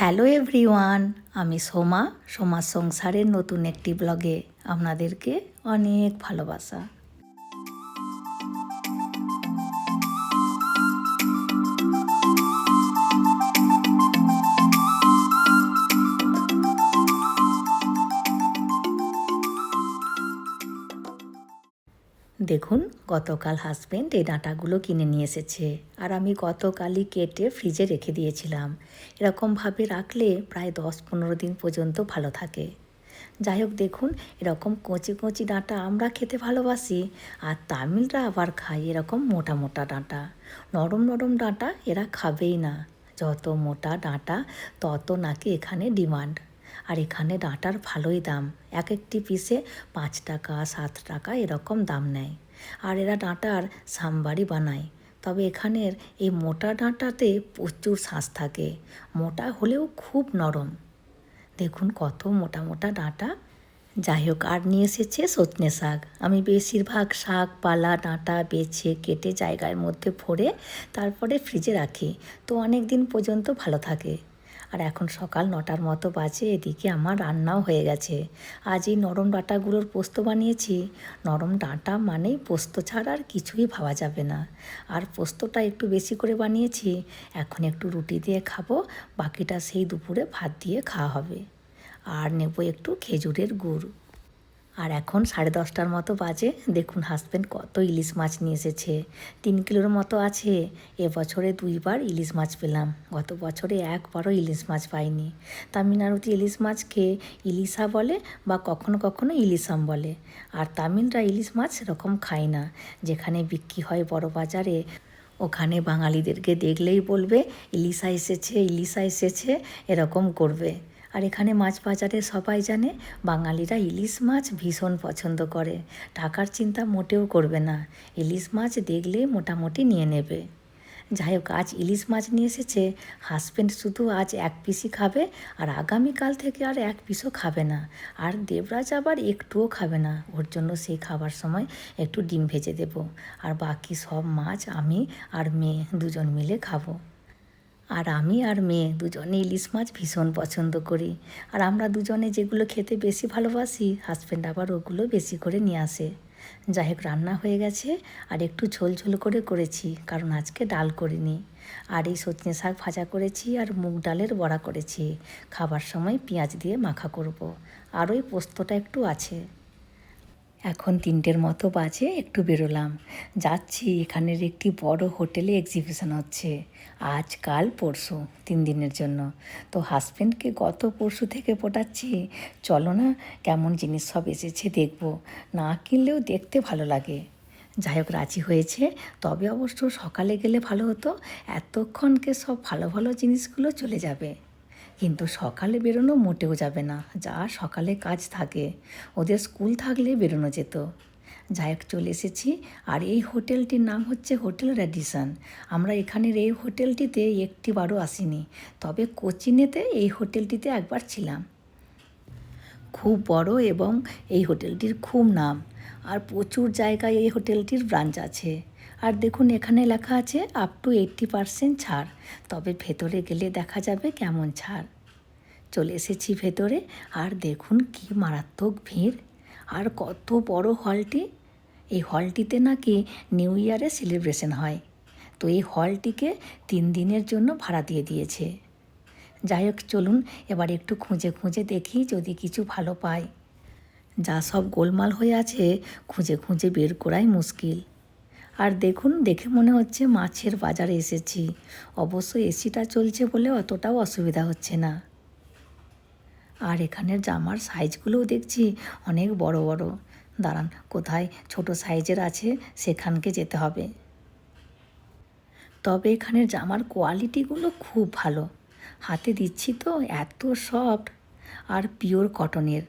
Hello everyone আমি সোমা সোমা সংসারের নতুন একটি ব্লগে আপনাদেরকে অনেক ভালোবাসা। দেখুন, গতকাল হাজবেন্ড এই ডাঁটাগুলো কিনে নিয়ে এসেছে আর আমি গতকালই কেটে ফ্রিজে রেখে দিয়েছিলাম। এরকমভাবে রাখলে প্রায় দশ পনেরো দিন পর্যন্ত ভালো থাকে। যাই হোক, দেখুন, এরকম কচি কচি ডাঁটা আমরা খেতে ভালোবাসি আর তামিলরা আবার খায় এরকম মোটা মোটা ডাঁটা। নরম নরম ডাঁটা এরা খাবেই না। যত মোটা ডাঁটা, তত নাকি এখানে ডিমান্ড আর এখানে ডাঁটার ভালোই দাম। এক একটি পিসে পাঁচ টাকা, সাত টাকা এরকম দাম নেয়। আর এরা ডাঁটার সাম্বারি বানায়। তবে এখানের এই মোটা ডাঁটাতে প্রচুর শ্বাস থাকে। মোটা হলেও খুব নরম। দেখুন কত মোটা মোটা ডাঁটা। যাই হোক, আর নিয়ে এসেছে সজনে শাক। আমি বেশিরভাগ শাক, পালা, ডাঁটা বেছে কেটে জায়গার মধ্যে ভরে তারপরে ফ্রিজে রাখি। তো অনেক দিন পর্যন্ত ভালো থাকে। আর এখন সকাল নটার মতো বাজে, এদিকে আমার রান্নাও হয়ে গেছে। আজ এই নরম ডাঁটাগুলোর পোস্ত বানিয়েছি। নরম ডাঁটা মানেই পোস্ত ছাড়া আর কিছুই ভাবা যাবে না। আর পোস্তটা একটু বেশি করে বানিয়েছি। এখন একটু রুটি দিয়ে খাব, বাকিটা সেই দুপুরে ভাত দিয়ে খাওয়া হবে। আর নেব একটু খেজুরের গুড়। আর এখন সাড়ে দশটার মতো বাজে। দেখুন হাজব্যান্ড কত ইলিশ মাছ নিয়ে এসেছে। তিন কিলোর মতো আছে। এবছরে দুইবার ইলিশ মাছ পেলাম। গত বছরে একবারও ইলিশ মাছ পাইনি। তামিলনাড়ুতে ইলিশ মাছকে ইলিশা বলে বা কখনো কখনো ইলিশাম বলে। আর তামিলরা ইলিশ মাছ সেরকম খায় না। যেখানে বিক্রি হয় বড় বাজারে, ওখানে বাঙালিদেরকে দেখলেই বলবে, ইলিশা এসেছে ইলিশা এসেছে, এরকম করবে। আর এখানে মাছ বাজারে সবাই জানে, বাঙালিরা ইলিশ মাছ ভীষণ পছন্দ করে। টাকার চিন্তা মোটেও করবে না। ইলিশ মাছ দেখলে মোটামুটি নিয়ে নেবে। যাই হোক, আজ ইলিশ মাছ নিয়ে এসেছে। হাজব্যান্ড শুধু আজ এক পিসই খাবে আর আগামীকাল থেকে আর এক পিসও খাবে না। আর দেবরাজ আবার একটুও খাবে না। ওর জন্য সেই খাবার সময় একটু ডিম ভেজে দেব। আর বাকি সব মাছ আমি আর মেয়ে দুজন মিলে খাব। আর আমি আর মেয়ে দুজনে ইলিশ মাছ ভীষণ পছন্দ করি। আর আমরা দুজনে যেগুলো খেতে বেশি ভালোবাসি হাজব্যান্ড আবার ওগুলো বেশি করে নিয়ে আসে। যাই হোক রান্না হয়ে গেছে আর একটু ঝোল ঝোল করে করেছি, কারণ আজকে ডাল করিনি। আর এই সজনে শাক ভাজা করেছি আর মুগ ডালের বড়া করেছি। খাবার সময় পেঁয়াজ দিয়ে মাখা করব। আর ওই পোস্তটা একটু আছে। এখন তিনটের মতো বাজে, একটু বেরোলাম। যাচ্ছি, এখানের একটি বড় হোটেলে এক্সিবিশন হচ্ছে। আজ, কাল, পরশু, তিন দিনের জন্য। তো হাজব্যান্ডকে গত পরশু থেকে পটাচ্ছি। চলো না, কেমন জিনিস সব এসেছে দেখব। না কিনলেও দেখতে ভালো লাগে। যাই হোক, রাজি হয়েছে। তবে অবশ্য সকালে গেলে ভালো হতো। এতক্ষণকে সব ভালো ভালো জিনিসগুলো চলে যাবে। কিন্তু সকালে বেরোনো মোটেও যাবে না। যা সকালে কাজ থাকে। ওদের স্কুল থাকলে বেরোনো যেত। যাই হোক, চলে এসেছি। আর এই হোটেলটির নাম হচ্ছে হোটেল র্যাডিসন আমরা এখানের এই হোটেলটিতে একটি একটিবারও আসিনি। তবে কোচিনেতে এই হোটেলটিতে একবার ছিলাম। খুব বড় এবং এই হোটেলটির খুব নাম। আর প্রচুর জায়গায় এই হোটেলটির ব্রাঞ্চ আছে। আর দেখুন, এখানে লেখা আছে আপ টু এইট্টি পারসেন্ট ছাড়। তবে ভেতরে গেলে দেখা যাবে কেমন ছাড়। চলে এসেছি ভেতরে, আর দেখুন কি মারাত্মক ভিড়। আর কত বড় হলটি এই হলটিতে নাকি নিউ ইয়ারে সেলিব্রেশন হয়। তো এই হলটিকে তিন দিনের জন্য ভাড়া দিয়ে দিয়েছে। যাই হোক, চলুন এবার একটু খুঁজে খুঁজে দেখি যদি কিছু ভালো পাই। যা সব গোলমাল হয়ে আছে, খুঁজে খুঁজে বের করাই মুশকিল। আর দেখুন, দেখে মনে হচ্ছে মাছের বাজারে এসেছি। অবশ্য এসিটা চলছে বলে অতটাও অসুবিধা হচ্ছে না। আর এখানের জামার সাইজগুলোও দেখছি অনেক বড় বড়। দাঁড়ান, কোথায় ছোট সাইজের আছে সেখানকে যেতে হবে। তবে এখানের জামার কোয়ালিটিগুলো খুব ভালো। হাতে দিচ্ছি তো, এত সফট। আর পিওর কটনের।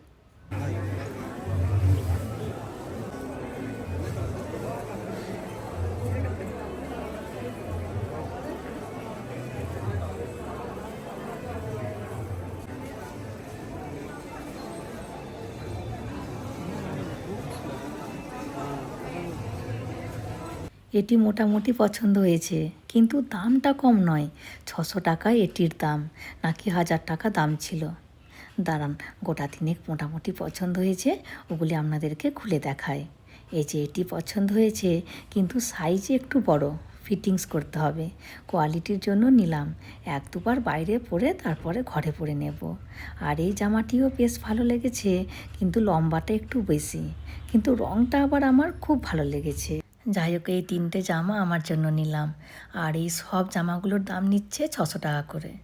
এটি মোটামুটি পছন্দ হয়েছে। কিন্তু দামটা কম নয়। ছশো টাকা এটির দাম, নাকি হাজার টাকা দাম ছিল। দাঁড়ান, গোটা তিনেক মোটামুটি পছন্দ হয়েছে, ওগুলি আপনাদেরকে খুলে দেখায় এই যে এটি পছন্দ হয়েছে, কিন্তু সাইজ একটু বড় ফিটিংস করতে হবে। কোয়ালিটির জন্য নিলাম। এক দুবার বাইরে পরে তারপরে ঘরে পরে নেব। আর এই জামাটিও বেশ ভালো লেগেছে, কিন্তু লম্বাটা একটু বেশি। কিন্তু রঙটা আবার আমার খুব ভালো লেগেছে। যাই হোক, এই তিনটে জামা আমার জন্য নিলাম। আর এই সব জামাগুলোর দাম নিচ্ছে ছশো টাকা করে।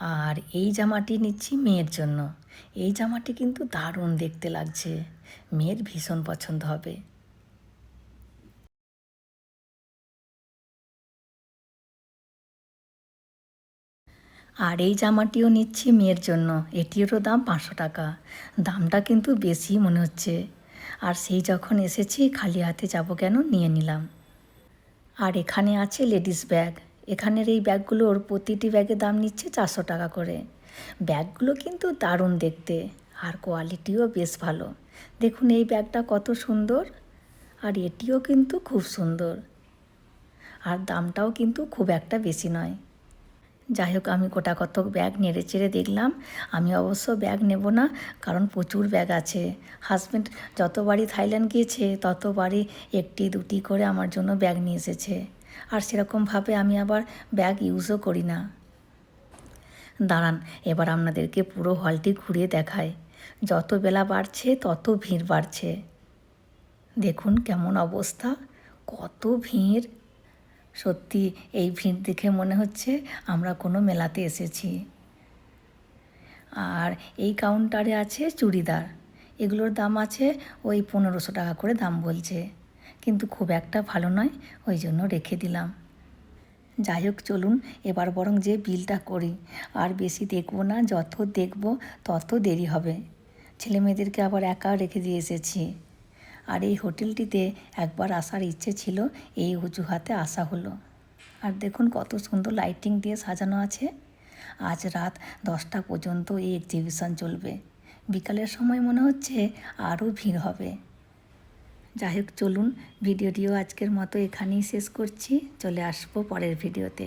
আর এই জামাটি নিচ্ছি মেয়ের জন্য। এই জামাটি কিন্তু দারুণ দেখতে লাগছে। মেয়ের ভীষণ পছন্দ হবে। আর এই জামাটিও নিচ্ছি মেয়ের জন্য। এটিরও দাম পাঁচশো টাকা। দামটা কিন্তু বেশি মনে হচ্ছে। আর সেই যখন এসেছি, খালি হাতে যাব কেন? নিয়ে নিলাম। আর এখানে আছে লেডিস ব্যাগ। এখানের এই ব্যাগগুলোর প্রতিটি ব্যাগের দাম নিচ্ছে চারশো টাকা করে। ব্যাগগুলো কিন্তু দারুণ দেখতে। আর কোয়ালিটিও বেশ ভালো। দেখুন এই ব্যাগটা কত সুন্দর। আর এটিও কিন্তু খুব সুন্দর। আর দামটাও কিন্তু খুব একটা বেশি নয়। যাই হোক, আমি গোটা কত ব্যাগ নেড়ে চেড়ে দেখলাম। আমি অবশ্য ব্যাগ নেব না, কারণ প্রচুর ব্যাগ আছে। হাজব্যান্ড যতবারই থাইল্যান্ড গিয়েছে, ততবারই একটি, দুটি করে আমার জন্য ব্যাগ নিয়ে এসেছে। আর সেরকমভাবে আমি আবার ব্যাগ ইউজও করি না। দাঁড়ান, এবার আপনাদেরকে পুরো হলটি ঘুরিয়ে দেখায় যত বেলা বাড়ছে, তত ভিড় বাড়ছে। দেখুন কেমন অবস্থা। কত ভিড়! সত্যি এই ভিড় দেখে মনে হচ্ছে আমরা কোনো মেলাতে এসেছি। আর এই কাউন্টারে আছে চুড়িদার। এগুলোর দাম আছে ওই পনেরোশো টাকা করে দাম বলছে। কিন্তু খুব একটা ভালো নয়, ওই জন্য রেখে দিলাম। যাই হোক, চলুন এবার বরং যে বিলটা করি। আর বেশি দেখব না, যত দেখব তত দেরি হবে। ছেলে মেয়েদেরকে আবার একা রেখে দিয়ে এসেছি। আর এই হোটেলটিতে একবার আসার ইচ্ছে ছিল, এই অজুহাতে আসা হলো। আর দেখুন কত সুন্দর লাইটিং দিয়ে সাজানো আছে। আজ রাত দশটা পর্যন্ত এই এক্সিবিশন চলবে। বিকালের সময় মনে হচ্ছে আরও ভিড় হবে। যাই হোক, চলুন ভিডিওটিও আজকের মতো এখানেই শেষ করছি। চলে আসব পরের ভিডিওতে